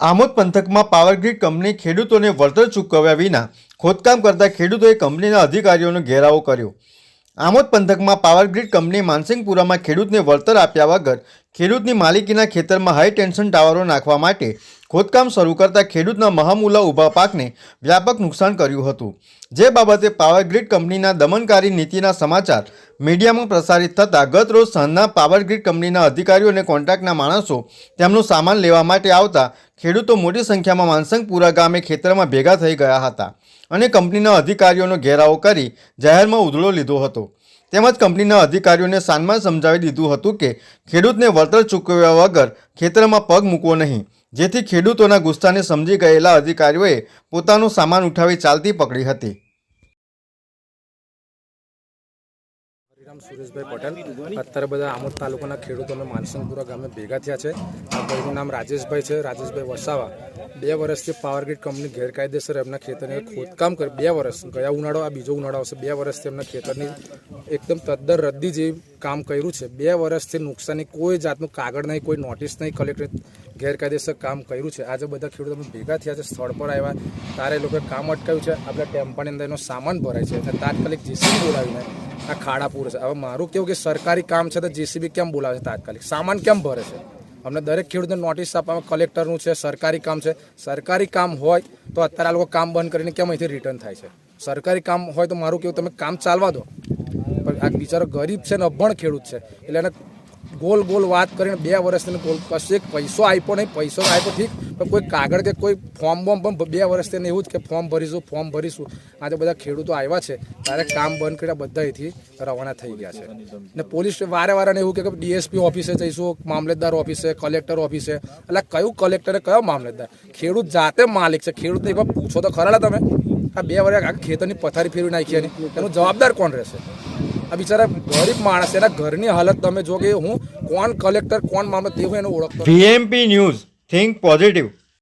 આમોદ પંથકમાં Power Grid company ખેડૂતોને વળતર ચૂકવ્યા વિના ખોદકામ કરતા ખેડૂતોએ કંપનીના અધિકારીઓનો ઘેરાવો કર્યો. આમોદ પંથકમાં પાવરગ્રીડ કંપની માનસિંગપુરામાં ખેડૂતને વળતર આપ્યા વગર ખેડૂતની માલિકીના ખેતરમાં હાઈ ટેન્શન ટાવરો નાખવા માટે ખોદકામ શરૂ કરતા ખેડૂતના મહામૂલા ઊભા પાકને વ્યાપક નુકસાન કર્યું હતું. જે બાબતે પાવરગ્રીડ કંપનીના દમનકારી નીતિના સમાચાર મીડિયામાં પ્રસારિત થતાં ગત રોજ સાંજના પાવરગ્રીડ કંપનીના અધિકારીઓ અને કોન્ટ્રાક્ટના માણસો તેમનો સામાન લેવા માટે આવતા ખેડૂતો મોટી સંખ્યામાં માનસંગપુરા ગામે ખેતરમાં ભેગા થઈ ગયા હતા અને કંપનીના અધિકારીઓનો ઘેરાવો કરી જાહેરમાં ઉધળો લીધો હતો. તેમજ કંપનીના અધિકારીઓને સાનમાં સમજાવી દીધું હતું કે ખેડૂતને વળતર ચૂકવ્યા વગર ખેતરમાં પગ મૂકવો નહીં. જેથી ખેડૂતોના ગુસ્સાને સમજી ગયેલા અધિકારીઓએ પોતાનો સામાન ઉઠાવી ચાલતી પકડી હતી. હરિરામ સુરેશભાઈ પટેલ. અત્યારે બધા આમોદ તાલુકાના ખેડૂતોને માનસિંહપુરા ગામે ભેગા થયા છે. આ ભાઈનું નામ રાજેશભાઈ છે. રાજેશભાઈ વસાવા. બે વર્ષથી પાવરગ્રીડ કંપની ગેરકાયદેસર એમના ખેતરની ખોદકામ કરી બે વર્ષ, ગયા ઉનાળો, આ બીજો ઉનાળો આવશે. બે વર્ષથી એમના ખેતરની એકદમ તદ્દન રદ્દી જેવી કામ કર્યું છે. બે વર્ષથી નુકસાની કોઈ જાતનું કાગળ નહીં, કોઈ નોટિસ નહીં, કલેક્ટર ગેરકાયદેસર કામ કર્યું છે. આજે બધા ખેડૂતો અમે ભેગા થયા છે, સ્થળ પર આવ્યા. તારે લોકોએ કામ અટકાવ્યું છે. આપણા ટેમ્પાની અંદર એનો સામાન ભરાય છે. અને તાત્કાલિક જેસીબી બોલાવીને આ ખાડા પૂરે છે. હવે મારું કેવું કે સરકારી કામ છે તો જેસીબી કેમ બોલાવે છે તાત્કાલિક? સામાન કેમ ભરે છે? અમને દરેક ખેડૂતને નોટિસ આપવામાં કલેક્ટરનું છે, સરકારી કામ છે. સરકારી કામ હોય તો અત્યારે આ લોકો કામ બંધ કરીને કેમ અહીંથી રિટર્ન થાય છે? સરકારી કામ હોય તો મારું કેવું, તમે કામ ચાલવા દો. પણ આ બિચારો ગરીબ છે ને અભણ ખેડૂત છે. એટલે એને ગોલ ગોલ વાત કરીને બે વર્ષથી ગોલ કશે પૈસો આપ્યો નહીં, પૈસો આપ્યો ઠીક પણ કોઈ કાગળ કે કોઈ ફોર્મ બોર્મ પણ બે વર્ષથી એને એવું જ કે ફોર્મ ભરીશું ફોર્મ ભરીશું. આજે બધા ખેડૂતો આવ્યા છે. ત્યારે કામ બંધ કર્યા બધા અહીંથી રવાના થઈ ગયા છે. ને પોલીસ વારે વારે એવું કે ડીએસપી ઓફિસે જઈશું, મામલતદાર ઓફિસે, કલેક્ટર ઓફિસે. એટલે કયું કલેક્ટરે કયો મામલતદાર? ખેડૂત જાતે માલિક છે. ખેડૂતને એકવાર પૂછો તો ખરા તમે. આ બે વર્ષ આખા ખેતરની પથારી ફેરવી નાખી એની. એનું જવાબદાર કોણ રહેશે? આ બિચારા ગરીબ માણસ એના ઘરની હાલત તમે જો કે હું કોણ કલેક્ટર, કોણ મામલત તે હું એને ઓળખતો વીએમપી ન્યૂઝ. think positive.